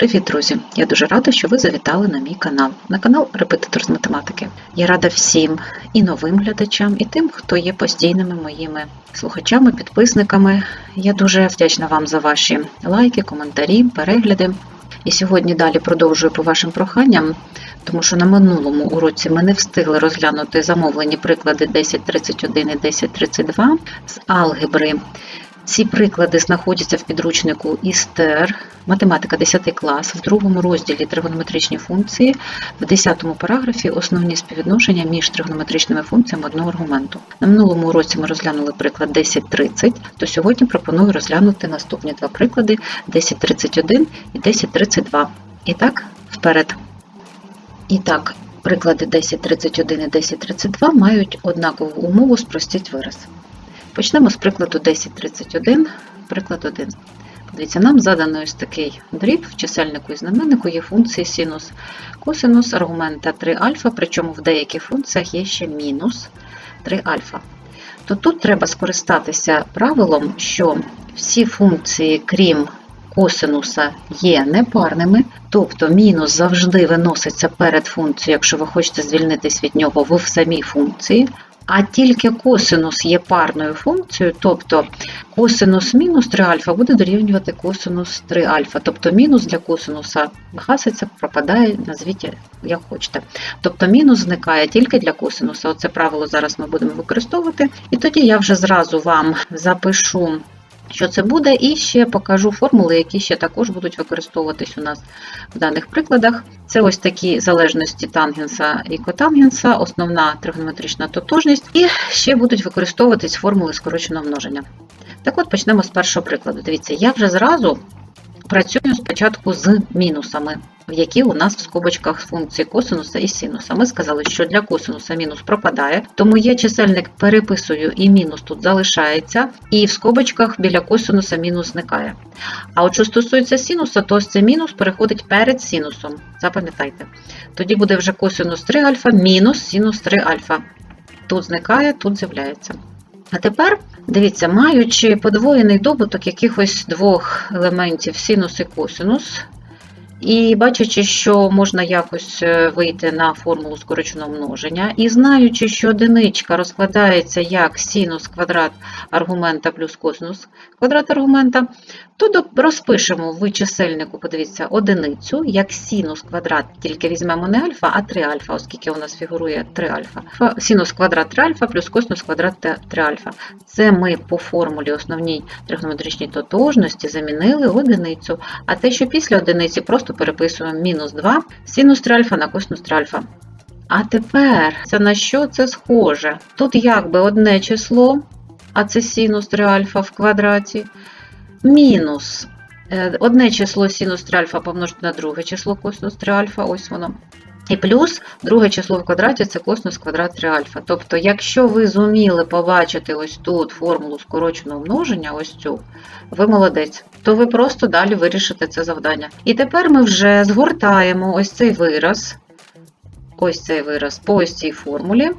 Привіт, друзі! Я дуже рада, що ви завітали на мій канал, на канал Репетитор з математики. Я рада всім і новим глядачам, і тим, хто є постійними моїми слухачами, підписниками. Я дуже вдячна вам за ваші лайки, коментарі, перегляди. І сьогодні далі продовжую по вашим проханням, тому що на минулому уроці ми не встигли розглянути замовлені приклади 1031 і 1032 з алгебри. Ці приклади знаходяться в підручнику ІСТЕР, математика 10 клас, в другому розділі тригонометричні функції, в 10 параграфі основні співвідношення між тригонометричними функціями одного аргументу. На минулому уроці ми розглянули приклад 1030, то сьогодні пропоную розглянути наступні два приклади 1031 і 1032. І так, вперед. І так, приклади 1031 і 1032 мають однакову умову спростіть вираз. Почнемо з прикладу 1031. Приклад 1. Подивіться, нам задано ось такий дріб в чисельнику і знаменнику є функції синус, косинус аргумента 3 альфа, причому в деяких функціях є ще мінус 3 альфа. То тут треба скористатися правилом, що всі функції, крім косинуса, є непарними, тобто мінус завжди виноситься перед функцією, якщо ви хочете звільнитись від нього в самій функції. А тільки косинус є парною функцією, тобто косинус мінус 3 альфа буде дорівнювати косинус 3 альфа. Тобто мінус для косинуса гаситься, пропадає, назвіть як хочете. Тобто мінус зникає тільки для косинуса. Оце правило зараз ми будемо використовувати. І тоді я вже зразу вам запишу. Що це буде, і ще покажу формули, які ще також будуть використовуватись у нас в даних прикладах. Це ось такі залежності тангенса і котангенса, основна тригонометрична тотожність, і ще будуть використовуватись формули скороченого множення. Так от почнемо з першого прикладу. Дивіться, я вже зразу працюю спочатку з мінусами, які у нас в скобочках функції косинуса і синуса. Ми сказали, що для косинуса мінус пропадає, тому я чисельник переписую і мінус тут залишається, і в скобочках біля косинуса мінус зникає. А от що стосується синуса, то ось цей мінус переходить перед синусом. Запам'ятайте. Тоді буде вже косинус 3 альфа мінус синус 3 альфа. Тут зникає, тут з'являється. А тепер, дивіться, маючи подвоєний добуток якихось двох елементів синус і косинус, і бачачи, що можна якось е, вийти на формулу скороченого множення, і знаючи, що одиничка розкладається як синус квадрат аргумента плюс косинус квадрат аргумента, то розпишемо в чисельнику, подивіться, одиницю, як синус квадрат, тільки візьмемо не альфа, а 3 альфа, оскільки у нас фігурує 3 альфа. Синус квадрат 3 альфа плюс косинус квадрат 3 альфа. Це ми по формулі основній тригонометричній тотожності замінили одиницю, а те, що після одиниці, просто переписуємо мінус 2 синус 3 альфа на косинус 3 альфа. А тепер це на що це схоже? Тут якби одне число, а це синус 3 альфа в квадраті, мінус е, одне число синус 3 альфа помножити на друге число косинус 3 альфа, ось воно. І плюс друге число в квадраті це косинус квадрат 3 альфа. Тобто, якщо ви зуміли побачити ось тут формулу скороченого множення, ось цю, ви молодець, то ви просто далі вирішите це завдання. І тепер ми вже згортаємо ось цей вираз, ось цей вираз по ось цій формулі.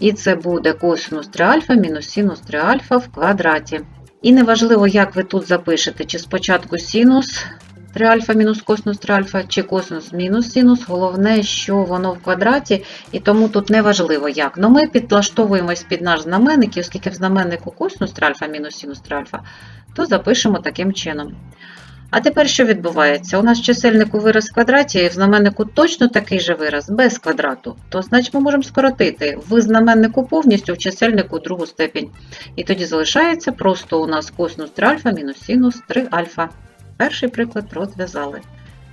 І це буде косинус 3 альфа мінус синус 3 альфа в квадраті. І неважливо, як ви тут запишете, чи спочатку синус 3 альфа мінус косинус 3 альфа, чи косинус мінус синус. Головне, що воно в квадраті, і тому тут неважливо як. Но ми підлаштовуємось під наш знаменник, і оскільки в знаменнику косинус 3 альфа мінус синус 3 альфа, то запишемо таким чином. А тепер що відбувається? У нас в чисельнику вираз в квадраті, і в знаменнику точно такий же вираз, без квадрату. То значить ми можемо скоротити в знаменнику повністю, в чисельнику другу степінь. І тоді залишається просто у нас косинус 3 альфа мінус синус 3 альфа. Перший приклад розв'язали.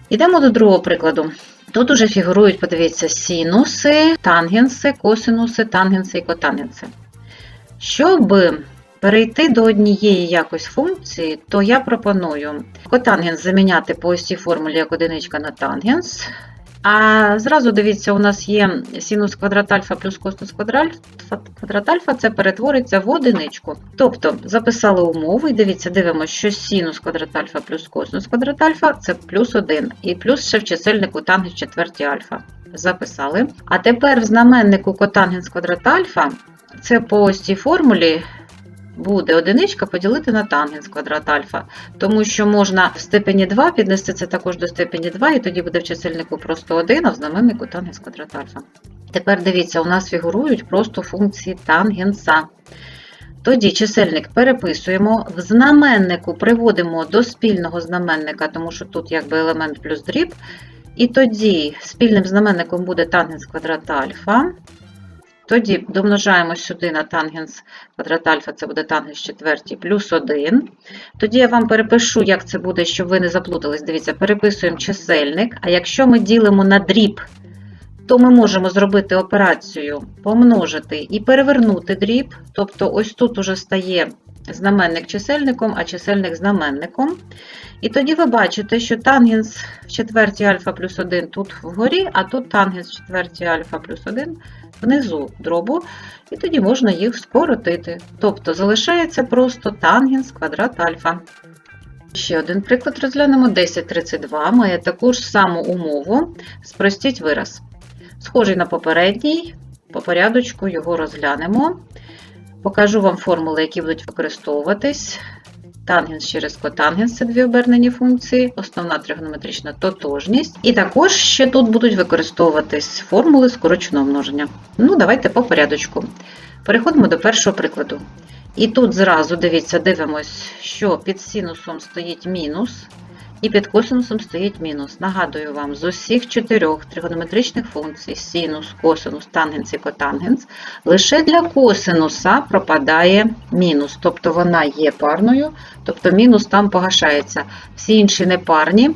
Йдемо до другого прикладу. Тут уже фігурують, подивіться, синуси, тангенси, косинуси, тангенси і котангенси. Щоб перейти до однієї якось функції, то я пропоную котангенс заміняти по ось цій формулі як одиничка на тангенс. А зразу дивіться, у нас є синус квадрат альфа плюс косинус квадрат альфа, це перетвориться в одиничку. Тобто записали умову і дивіться, дивимося, що синус квадрат альфа плюс косинус квадрат альфа це плюс 1. І плюс ще в чисельнику тангенс четверті альфа. Записали. А тепер в знаменнику котангенс квадрат альфа це по ось цій формулі буде одиничка поділити на тангенс квадрат альфа, тому що можна в степені 2 піднести це також до степені 2, і тоді буде в чисельнику просто 1, а в знаменнику тангенс квадрат альфа. Тепер дивіться, у нас фігурують просто функції тангенса. Тоді чисельник переписуємо, в знаменнику приводимо до спільного знаменника, тому що тут якби елемент плюс дріб. І тоді спільним знаменником буде тангенс квадрат альфа. Тоді домножаємо сюди на тангенс квадрат альфа, це буде тангенс четвертій плюс 1. Тоді я вам перепишу, як це буде, щоб ви не заплутались. Дивіться, переписуємо чисельник. А якщо ми ділимо на дріб, то ми можемо зробити операцію помножити і перевернути дріб. Тобто, ось тут уже стає знаменник чисельником, а чисельник знаменником. І тоді ви бачите, що тангенс в четвертій альфа плюс 1 тут вгорі, а тут тангенс в четвертій альфа плюс 1 внизу дробу, і тоді можна їх скоротити. Тобто залишається просто тангенс квадрат альфа. Ще один приклад розглянемо. 1032 має таку ж саму умову. Спростіть вираз. Схожий на попередній, по порядочку його розглянемо. Покажу вам формули, які будуть використовуватись. Тангенс через котангенс це дві обернені функції, основна тригонометрична тотожність. І також ще тут будуть використовуватись формули скороченого множення. Ну, давайте по порядочку. Переходимо до першого прикладу. І тут зразу дивіться, дивимось, що під синусом стоїть мінус, і під косинусом стоїть мінус. Нагадую вам, з усіх чотирьох тригонометричних функцій синус, косинус, тангенс і котангенс, лише для косинуса пропадає мінус, тобто вона є парною, тобто мінус там погашається. Всі інші непарні,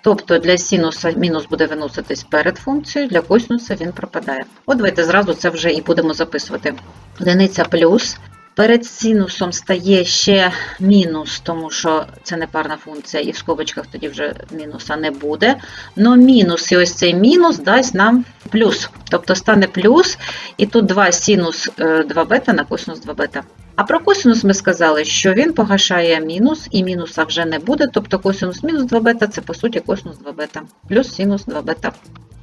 тобто для синуса мінус буде виноситись перед функцією, для косинуса він пропадає. От давайте зразу це вже і будемо записувати. Одиниця плюс. Перед синусом стає ще мінус, тому що це не парна функція, і в скобочках тоді вже мінуса не буде. Но мінус, і ось цей мінус дасть нам плюс. Тобто стане плюс, і тут 2 синус 2 бета на косинус 2 бета. А про косинус ми сказали, що він погашає мінус, і мінуса вже не буде. Тобто косинус мінус 2 бета це по суті косинус 2 бета, плюс синус 2 бета.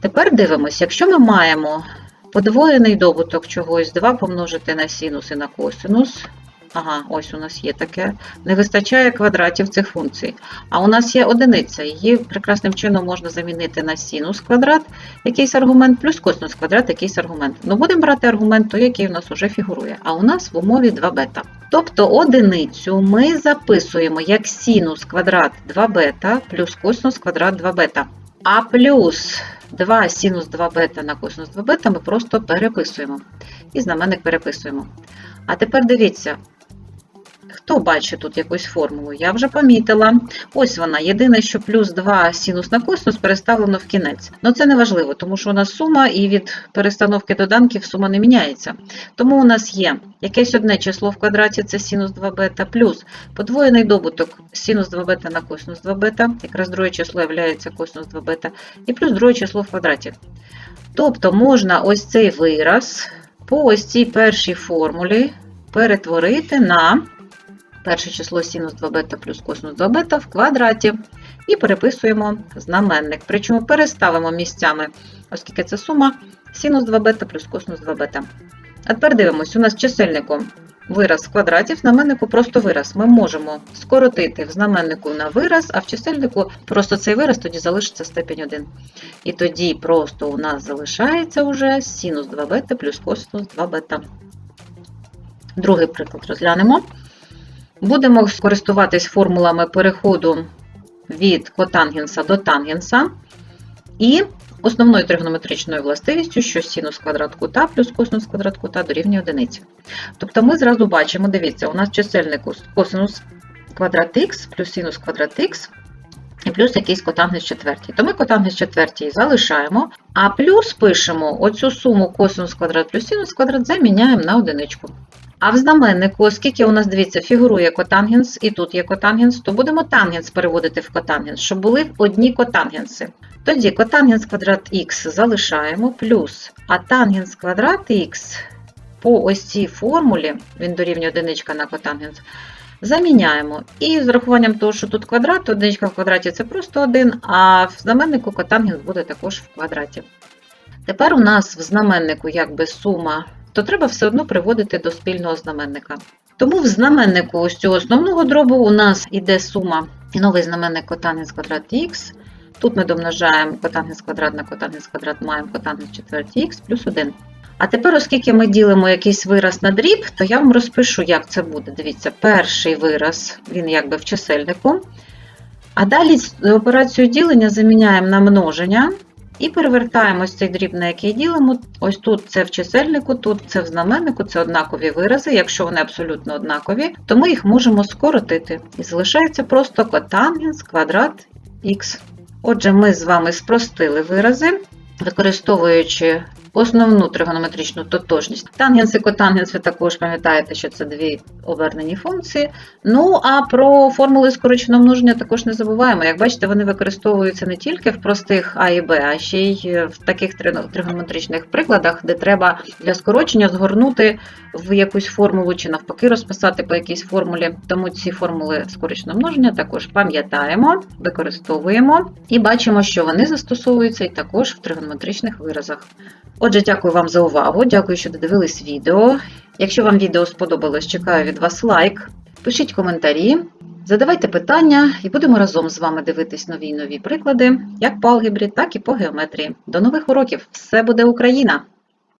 Тепер дивимося, якщо ми маємо Подвоєний добуток чогось 2 помножити на синус і на косинус. Ага, ось у нас є таке. Не вистачає квадратів цих функцій. А у нас є одиниця. Її прекрасним чином можна замінити на синус квадрат, якийсь аргумент, плюс косинус квадрат, якийсь аргумент. Ну, будемо брати аргумент, той, який у нас вже фігурує. А у нас в умові 2 бета. Тобто одиницю ми записуємо як синус квадрат 2 бета плюс косинус квадрат 2 бета. А плюс 2 синус 2 бета на косинус 2 бета ми просто переписуємо. І знаменник переписуємо. А тепер дивіться, хто бачить тут якусь формулу? Я вже помітила. Ось вона. Єдине, що плюс 2 синус на косинус переставлено в кінець. Ну це не важливо, тому що у нас сума і від перестановки доданків сума не міняється. Тому у нас є якесь одне число в квадраті, це синус 2 бета, плюс подвоєний добуток синус 2 бета на косинус 2 бета, якраз друге число є косинус 2 бета, і плюс друге число в квадраті. Тобто можна ось цей вираз по ось цій першій формулі перетворити на перше число синус 2 бета плюс косинус 2 бета в квадраті. І переписуємо знаменник. Причому переставимо місцями, оскільки це сума, синус 2 бета плюс косинус 2 бета. А тепер дивимося, у нас чисельником вираз в квадраті, в знаменнику просто вираз. Ми можемо скоротити в знаменнику на вираз, а в чисельнику просто цей вираз тоді залишиться степень 1. І тоді просто у нас залишається вже синус 2 бета плюс косинус 2 бета. Другий приклад розглянемо. Будемо користуватись формулами переходу від котангенса до тангенса. І основною тригонометричною властивістю, що синус квадрат кута плюс косинус квадрат кута дорівнює одиниці. Тобто ми зразу бачимо, дивіться, у нас чисельнику косинус квадрат х плюс синус квадрат х і плюс якийсь котангенс четвертій. То ми котангенс четвертій залишаємо, а плюс пишемо оцю суму косинус квадрат плюс синус квадрат заміняємо на одиничку. А в знаменнику, оскільки у нас, дивіться, фігурує котангенс і тут є котангенс, то будемо тангенс переводити в котангенс, щоб були одні котангенси. Тоді котангенс квадрат х залишаємо, плюс, а тангенс квадрат х по ось цій формулі, він дорівнює одиничка на котангенс, заміняємо. І з рахуванням того, що тут квадрат, одиничка в квадраті це просто один, а в знаменнику котангенс буде також в квадраті. Тепер у нас в знаменнику якби сума то треба все одно приводити до спільного знаменника. Тому в знаменнику ось цього основного дробу у нас іде сума новий знаменник котангенс квадрат х. Тут ми домножаємо котангенс квадрат на котангенс квадрат, маємо котангенс четвертій х плюс 1. А тепер, оскільки ми ділимо якийсь вираз на дріб, то я вам розпишу, як це буде. Дивіться, перший вираз, він якби в чисельнику. А далі операцію ділення заміняємо на множення і перевертаємо цей дріб, на який ділимо. Ось тут це в чисельнику, тут це в знаменнику, це однакові вирази. Якщо вони абсолютно однакові, то ми їх можемо скоротити. І залишається просто котангенс квадрат х. Отже, ми з вами спростили вирази, використовуючи основну тригонометричну тотожність. Тангенс і котангенс, ви також пам'ятаєте, що це дві обернені функції. Ну а про формули скороченого множення також не забуваємо. Як бачите, вони використовуються не тільки в простих А і Б, а ще й в таких тригонометричних прикладах, де треба для скорочення згорнути в якусь формулу чи навпаки розписати по якійсь формулі. Тому ці формули скороченого множення також пам'ятаємо, використовуємо і бачимо, що вони застосовуються і також в тригонометричних виразах. Отже, дякую вам за увагу. Дякую, що додивились відео. Якщо вам відео сподобалось, чекаю від вас лайк. Пишіть коментарі, задавайте питання і будемо разом з вами дивитись нові й нові приклади, як по алгебрі, так і по геометрії. До нових уроків! Все буде Україна!